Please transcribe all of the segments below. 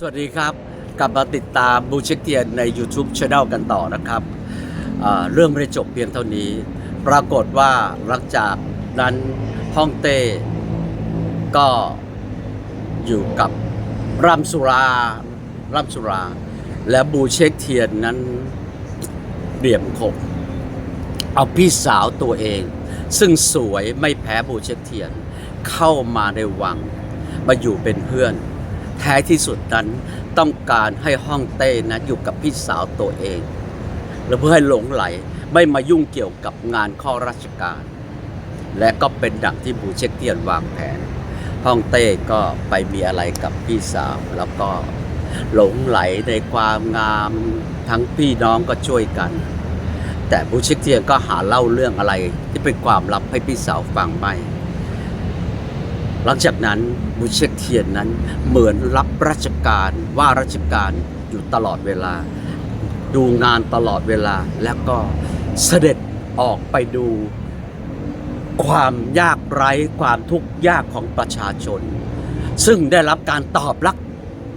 สวัสดีครับ กลับมาติดตามบูเช็คเทียนใน YouTube Channel กันต่อนะครับ เรื่องไม่ได้จบเพียงเท่านี้ ปรากฏว่าหลังจากนั้นฮ่องเต้ก็อยู่กับรัมสุรารัมสุรา และบูเช็คเทียนนั้นเดี่ยมคมเอาพี่สาวตัวเอง ซึ่งสวยไม่แพ้บูเช็คเทียน เข้ามาในวังมาอยู่เป็นเพื่อน แท้ที่สุดนั้นต้องการให้ห้องเต้นะอยู่กับพี่สาวตัวเอง และเพื่อให้หลงไหลไม่มายุ่งเกี่ยวกับงานข้อราชการ และก็เป็นดังที่บูเช็คเทียนวางแผน ห้องเต้ก็ไปมีอะไรกับพี่สาว แล้วก็หลงไหลในความงามทั้งพี่น้องก็ช่วยกัน แต่บูเช็คเทียนก็หาเล่าเรื่องอะไรที่เป็นความลับให้พี่สาวฟังไม่ หลังจากนั้นบูเชกเทียนนั้นเหมือนรับราชการว่าราชการอยู่ตลอดเวลา ดูงานตลอดเวลา แล้วก็เสด็จออกไปดูความยากไร้ความทุกข์ยากของประชาชน ซึ่งได้รับการตอบรับ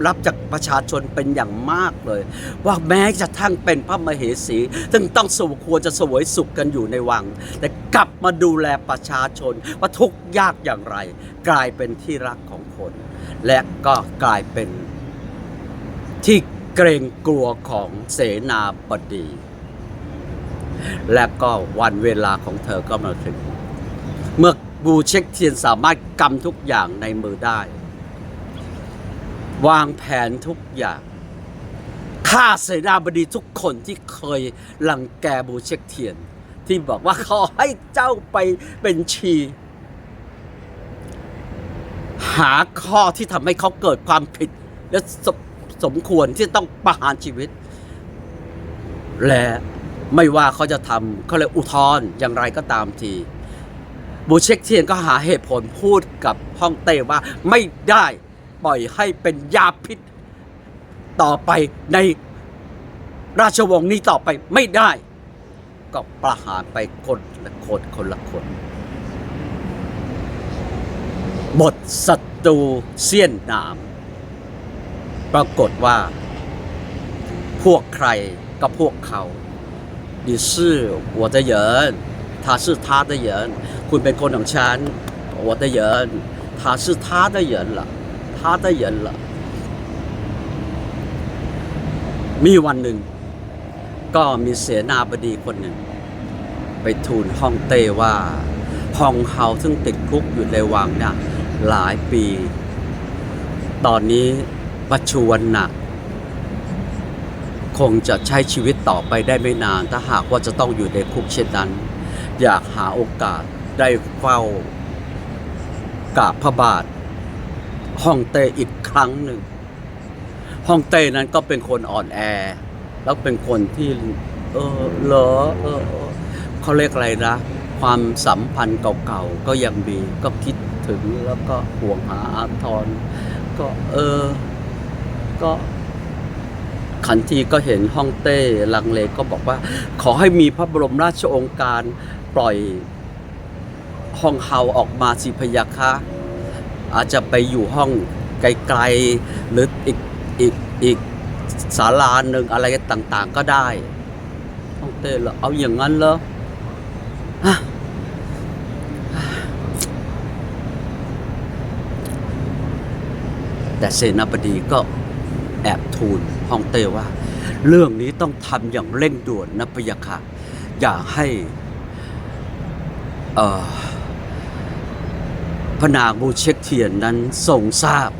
รับจากประชาชนเป็นอย่างมากเลย ว่าแม้จะทั้งเป็นพระมเหสี ซึ่งต้องสมควรจะสวยสุขกันอยู่ในวัง แต่กลับมาดูแลประชาชน ว่าทุกยากอย่างไร กลายเป็นที่รักของคน และก็กลายเป็นที่เกรงกลัวของเสนาบดี และก็วันเวลาของเธอก็มาถึง เมื่อบูเช็คเทียนสามารถกำทุกอย่างในมือได้ วางแผนทุกอย่างฆ่าเสนาบดีทุกคนที่เคยหลังแกบูเช็คเทียน ที่บอกว่าขอให้เจ้าไปเป็นชี หาข้อที่ทำให้เขาเกิดความผิด และสมสมควรที่ต้องประหารชีวิต และไม่ว่าเขาจะทำเขาเลยอุทธรณ์อย่างไรก็ตามที บูเช็คเทียนก็หาเหตุผลพูดกับฮ่องเต้ว่าไม่ได้ ปล่อยให้เป็นยาพิษ ต่อไปในราชวงศ์นี้ต่อไปไม่ได้ ก็ประหารไปคนละคนคนละคน หมดศัตรูเสี้ยนหนาม ปรากฏว่า พวกใครก็พวกเขา你是我的人他是他的人คุณเป็นคนของฉัน我的人他是他的人了 他的人了มีวันหนึ่ง ก็มีเสนาบดีคนหนึ่ง ไปทูลฮ่องเต้ว่าฮองเฮาซึ่งติดคุกอยู่ในวังเนี่ยหลายปี ตอนนี้ประชวรหนัก คงจะใช้ชีวิตต่อไปได้ไม่นาน ถ้าหากว่าจะต้องอยู่ในคุกเช่นนั้น อยากหาโอกาสได้เฝ้ากราบพระบาท ฮ่องเต้อีกครั้งหนึ่งฮ่องเต้นั้นก็เป็นคนอ่อนแอ แล้วเป็นคนที่ เออเหรอเออเขาเรียกอะไรนะ ความสัมพันธ์เก่าๆก็ยังมีก็คิดถึงแล้วก็ห่วงหาอาทรก็เออ ก็ขันทีก็เห็นฮ่องเต้ลังเลก็บอกว่า ขอให้มีพระบรมราชโองการปล่อยห้องเฮาออกมาสิพยาคะ อาจจะไปอยู่ห้องไกลๆหรืออีกอีกอีกศาลาหนึ่งอะไรต่างๆ ก็ได้ฮ่องเต้เหรอเอาอย่างนั้นเหรอแต่เสนาบดีก็แอบทูลฮ่องเต้ว่า เรื่องนี้ต้องทำอย่างเร่งด่วนนะพะยะค่ะอย่าให้ เอ่อ พระนางบูเช็คเทียนนั้นทรงทราบ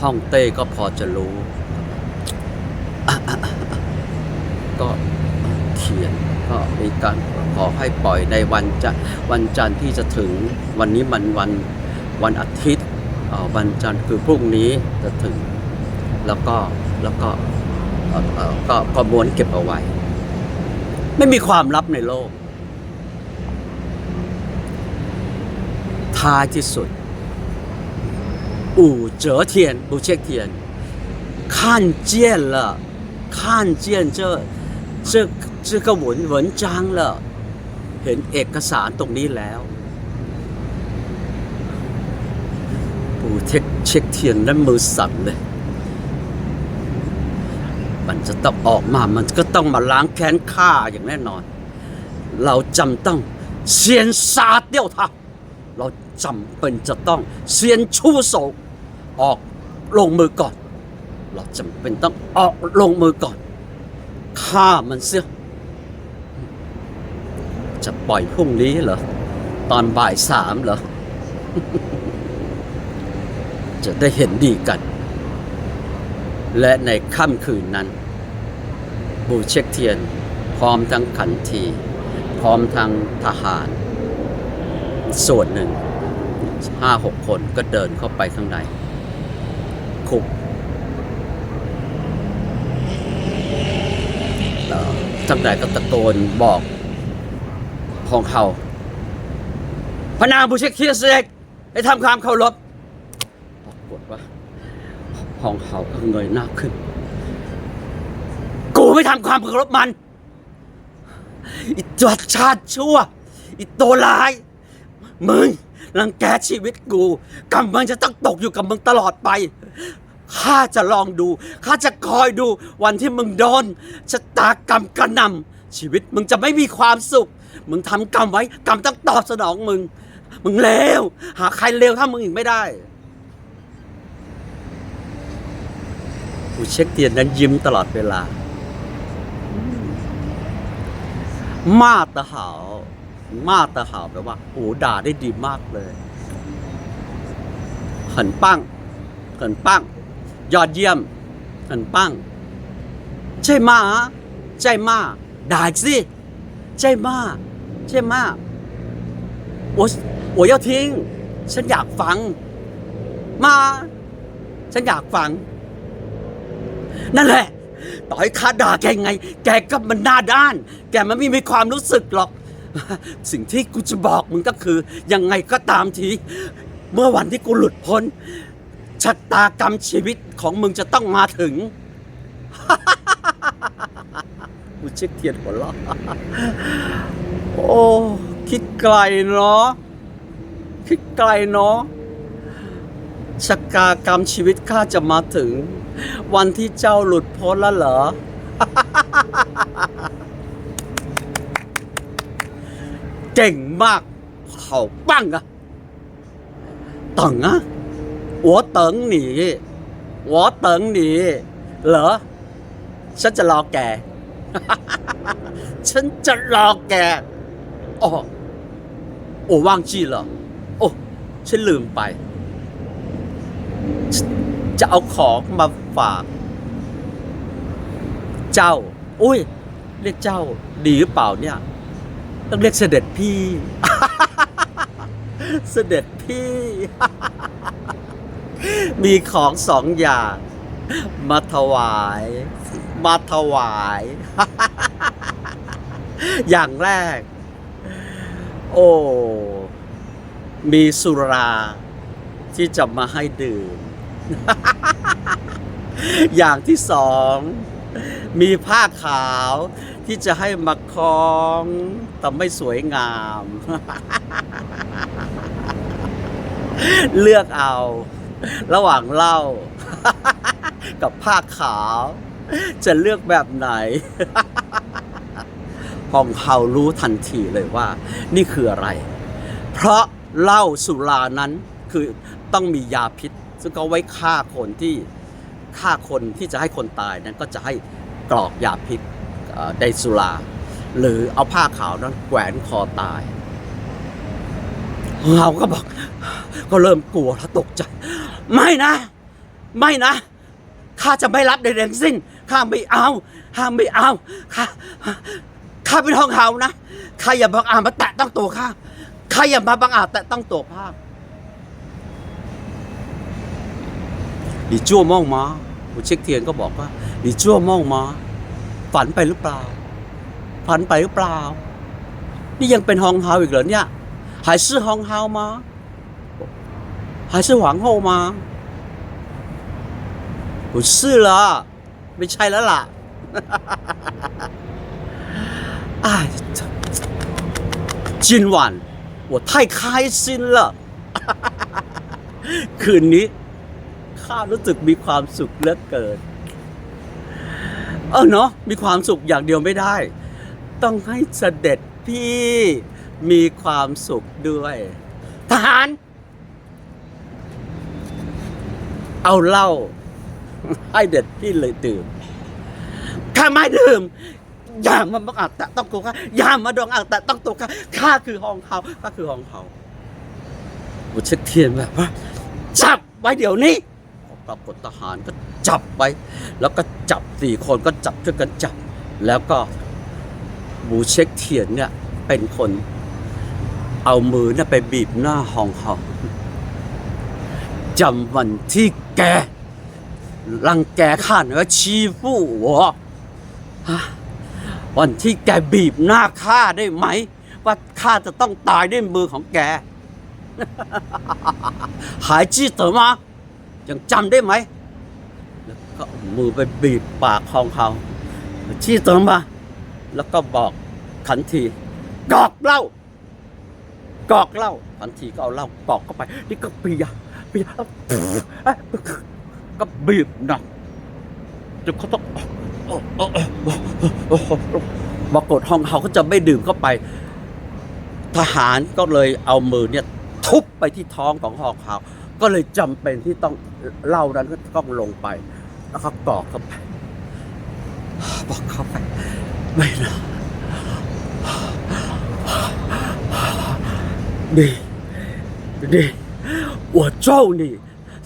ฮ่องเต้ก็พอจะรู้ ก็เขียนก็มีการขอให้ปล่อยในวันจะวันจันทร์ที่จะถึงวันนี้มันวันวันอาทิตย์วันจันทร์คือพรุ่งนี้จะถึง แล้วก็แล้วก็ก็ก็ม้วนเก็บเอาไว้ ไม่มีความลับในโลก ท้ายที่สุด อู่เจ๋อเทียนบูเช็คเทียน看见了看见这这这个文文章了เห็นเอกสารตรงนี้แล้ว ปูเช็คเช็คเทียนนั้นมือสั่นเลย จะต้องออกมามันก็ต้องมาล้างแค้นข้าอย่างแน่นอน เราจำต้อง先杀掉他เรา จำเป็นจะต้องเซียนชู้โสออกลงมือก่อน เราจำเป็นต้องออกลงมือก่อนฆ่ามันเสียจะปล่อยพรุ่งนี้เหรอ ตอนบ่ายสามเหรอ จะได้เห็นดีกัน และในค่ำคืนนั้น บูเชกเทียน พร้อมทั้งขันที พร้อมทั้งทหาร ส่วนหนึ่ง ห้าหกคนก็เดินเข้าไปข้างในคุกแล้วทั้งใดก็ตะโกนบอกของเขาพระนางบูเช็คเทีเสกให้ทำความเคารพปรากฏว่าหองเขาก็เงยหน้าขึ้น กูไม่ทำความเคารพมันอีตัวชาติชั่วอีตัวร้าย มึง รังแกชีวิตกูกำมันจะต้องตกอยู่กับมึงตลอดไปข้าจะลองดูข้าจะคอยดูวันที่มึงโดนชะตากรรมกระนำชีวิตมึงจะไม่มีความสุข มึงทำกรรมไว้กรรมต้องตอบสนองมึง มึงเลวหาใครเลวถ้ามึงอีกไม่ได้กูเช็คเตียนนั้นยิ้มตลอดเวลา มาตะหาว มากตะขาวแบบว่าโอ้ด่าได้ดีมากเลยขันปั้งขันปังยอดเยี่ยมขันปังใช่มาใช่มาด่าสิใช่มาใช่มาโอ้โอ้ทิ้ง ฉันอยากฟัง มา ฉันอยากฟัง นั่นแหละ ต่อยข้าด่าแกไง แกก็มันหน้าด้าน แกมันไม่มีความรู้สึกหรอก สิ่งที่กูจะบอกมึงก็คือ ยังไงก็ตามที เมื่อวันที่กูหลุดพ้นชะตากรรมชีวิตของมึงจะต้องมาถึงกูเช็คเทียนหัวเราะโอ้ คิดไกลเนาะคิดไกลเนาะชะกากรรมชีวิตข้าจะมาถึง วันที่เจ้าหลุดพ้นแล้วเหรอ เจ๋งมาก好棒啊等啊我等你我等你เติหรอ ฉันจะรอแก ฉันจะรอแกอ๋โอ้ว่างจีเหรอ โอ้ ฉันลืมไป จะเอาของมาฝาก เจ้า อุ้ย เรียกเจ้า ดีหรือเปล่าเนี่ย ต้องเรียกเสด็จพี่ เสด็จพี่ มีของสองอย่าง มาถวาย มาถวาย อย่างแรก โอ้ มีสุราที่จะมาให้ดื่ม อย่างที่สอง มีผ้าขาวที่จะให้มาคล้อง แต่ไม่สวยงาม เลือกเอา ระหว่างเหล้ากับผ้าขาว จะเลือกแบบไหนฮองเฮารู้ทันทีเลยว่า นี่คืออะไร เพราะเหล้าสุรานั้นคือต้องมียาพิษ ซึ่งเขาไว้ฆ่าคนที่ฆ่าคนที่จะให้คนตายนั้นก็จะให้กรอกยาพิษในสุรา หรือเอาผ้าขาวนั้นแขวนคอตาย เราก็บอก ก็เริ่มกลัวแล้วตกใจ ไม่นะ ไม่นะข้าจะไม่รับใดๆทั้งสิ้นข้าไม่เอาข้าไม่เอาข้าข้าเป็นทองเขานะข้าอย่าบังอาจมาแตะต้องตัวข้าข้าอย่ามาบังอาจแตะต้องตัวผ้าพหลีจั่วมองมาผู้เช็คเทียนก็บอกว่าหลีจั่วมองมา ฝันไปหรือเปล่า ฝันไปหรือเปล่า นี่ยังเป็นฮองเฮาอีกเหรอเนี่ย还是ฮองเฮา吗还是皇后吗不是了ไม่ใช่แล้วล่ะ 哎今晚我太开心了 คืนนี้ ข้ารู้สึกมีความสุขเหลือเกิน โ เออเนาะมีความสุขอย่างเดียวไม่ได้ ต้องให้เสด็จพี่มีความสุขด้วย ทหาร เอาเหล้าให้เด็ดพี่เลยดื่มข้าไม่ดื่ม อย่ามาบังอาจแตะต้องตัวข้าอย่ามาดองอาจแตะต้องตัวข้าข้าคือฮองเขาข้าคือฮองเขาบุชเทียนแบบว่าจับไว้เดี๋ยวนี้ปรากฏทหารก็จับไว้ แล้วก็จับสี่คนก็จับช่วยกันจับ แล้วก็ บูเช็คเทียนเนี่ยเป็นคนเอามือเนี่ยไปบีบหน้าฮองเขาจำวันที่แกรังแกข้าหน่อชีฟู่หัวะวันที่แกบีบหน้าข้าได้ไหม ว่าข้าจะต้องตายด้วยมือของแก หายจีเตอมายังจำได้ไหมแล้วก็มือไปบีบปากของเขาจีเตอมา แล้วก็บอกขันทีกอกเหล้ากอกเหล้าขันทีก็เอาเหล้ากอกเข้าไป นี่ก็เปียเปียก็บีบหนักจนเขาต้องปรากฏห้องเขาก็จะไม่ดื่มเข้าไป ทหารก็เลยเอามือเนี่ยทุบไปที่ท้องของห้องเขาก็เลยจำเป็นที่ต้องเล้านั้นก็ต้องลงไป แล้วเขาไปบอกเข้าไป ไม่นะดีดี我咒你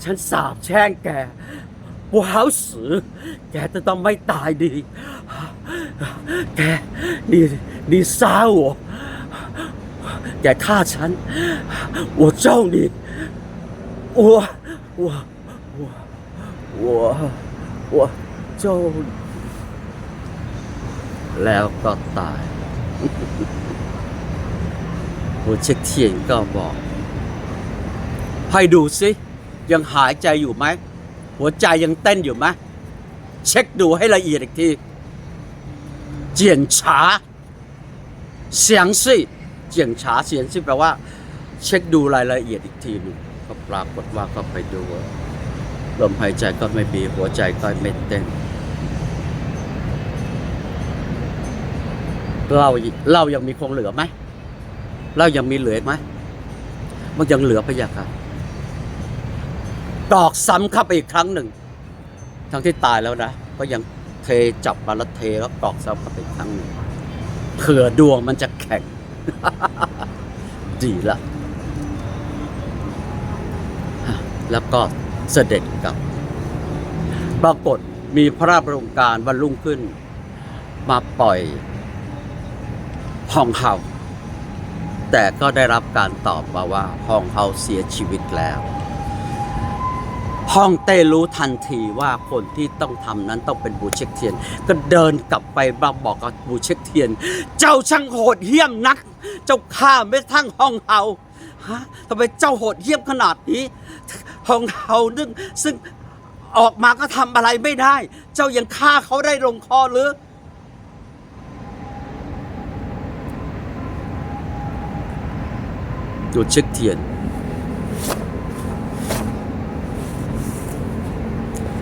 ฉันสาบแช่งแก不好死แกจะต้องไม่ตายดี แกนี่นี่杀我แกฆ่าฉัน我咒你我我我我我咒你 แล้วก็ตายหัวเช็คเทียนก็บอก ให้ดูสิยังหายใจอยู่ไหม หัวใจยังเต้นอยู่ไหมเช็คดูให้ละเอียดอีกทีเจียนฉาเสียงสิเจียงฉาเสียงสิแปลว่า เช็คดูรายละเอียดอีกทีหนึ่งก็ปรากฏว่าก็ไปดูลมหายใจก็ไม่มีหัวใจก็ไม่เต้น เราเรายังมีคงเหลือไหมเรายังมีเหลือไหมมันยังเหลือพยาค่ะตอกซ้ำเข้าไปอีกครั้งหนึ่ง ทั้งที่ตายแล้วนะก็ยังเทจับมาแล้วเทแล้วตอกซ้ำเข้าไปอีกครั้งหนึ่งเผื่อดวงมันจะแข็ง ดีละแล้วก็เสด็จกลับ ปรากฏมีพระราชบรงการวันรุ่งขึ้น มาปล่อย ฮองเฮาแต่ก็ได้รับการตอบมาว่าฮองเฮาเสียชีวิตแล้วฮ่องเต้รู้ทันทีว่าคนที่ต้องทำนั้นต้องเป็นบูเช็คเทียน ก็เดินกลับไปมาบอกกับบูเช็คเทียน เจ้าช่างโหดเหี้ยมนัก เจ้าฆ่าไม่ทั้งฮ่องเฮาฮะทำไมเจ้าโหดเหี้ยมขนาดนี้ฮ่องเฮานึงซึ่งออกมาก็ทำอะไรไม่ได้ เจ้ายังฆ่าเขาได้ลงคอหรือ ดูเช็คเทียน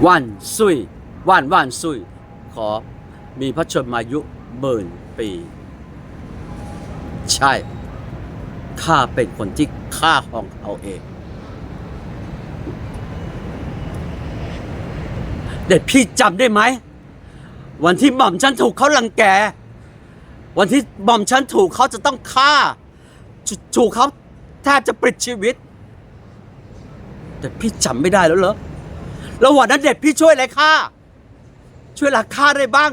ว่านซุยว่านว่านซุย ขอมีพระชนมายุหมื่นปี ใช่ ข้าเป็นคนที่ฆ่าของเอาเอง เด็ดพี่จำได้ไหม วันที่หม่อมฉันถูกเขาลังแก วันที่หม่อมฉันถูกเขาจะต้องฆ่าถูถูกเขา แทบจะปลิดชีวิต แต่พี่จำไม่ได้แล้วเหรอแล้ววันนั้นเด็ดพี่ช่วยอะไรข้าช่วยหลักข้าได้บ้าง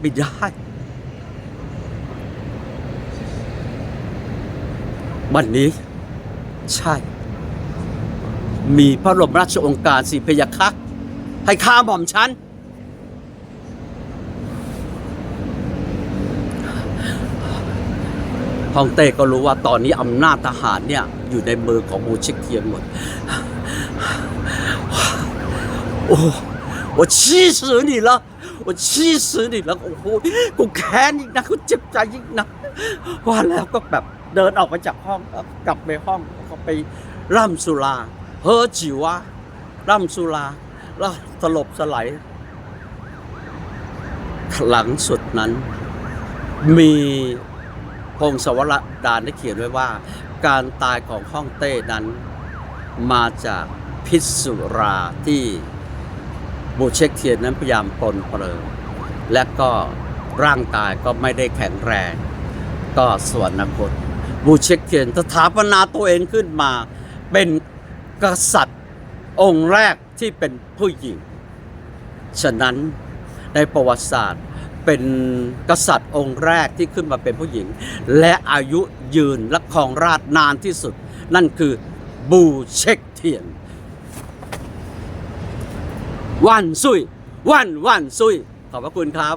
ไม่ได้ วันนี้ ใช่ มีพระบรมราชองค์การสีพยาคักให้ข้าหม่อมฉัน ฮ่องเต้ก็รู้ว่าตอนนี้อำนาจทหารเนี่ย อยู่ในมือของบูชิกเทียนหมด โอ้我气死你了我气死你了โอ้โหกูแค้นอีกนะกูเจ็บใจยิ่งนะว่าแล้วก็แบบเดินออกมาจากห้องกลับไปห้องก็ไปร่ำสุราเฮ้อจิวะร่ำสุราแล้วสลบสลาย หลังสุดนั้น มี พงศวรดานได้เขียนไว้ว่า การตายของฮ่องเต้นั้นมาจากพิษสุราที่บูเช็คเทียนนั้นพยายามปนเปลือและก็ร่างกายก็ไม่ได้แข็งแรง ก็ส่วนนาคตบูเช็คเทียนสถาปนาตัวเองขึ้นมา เป็นกษัตริย์องค์แรกที่เป็นผู้หญิง ฉะนั้นในประวัติศาสตร์ เป็นกษัตริย์องค์แรกที่ขึ้นมาเป็นผู้หญิง และอายุยืนและครองราชนานที่สุด นั่นคือบูเช็คเทียน วันซุย วันวันซุย ขอบพระคุณครับ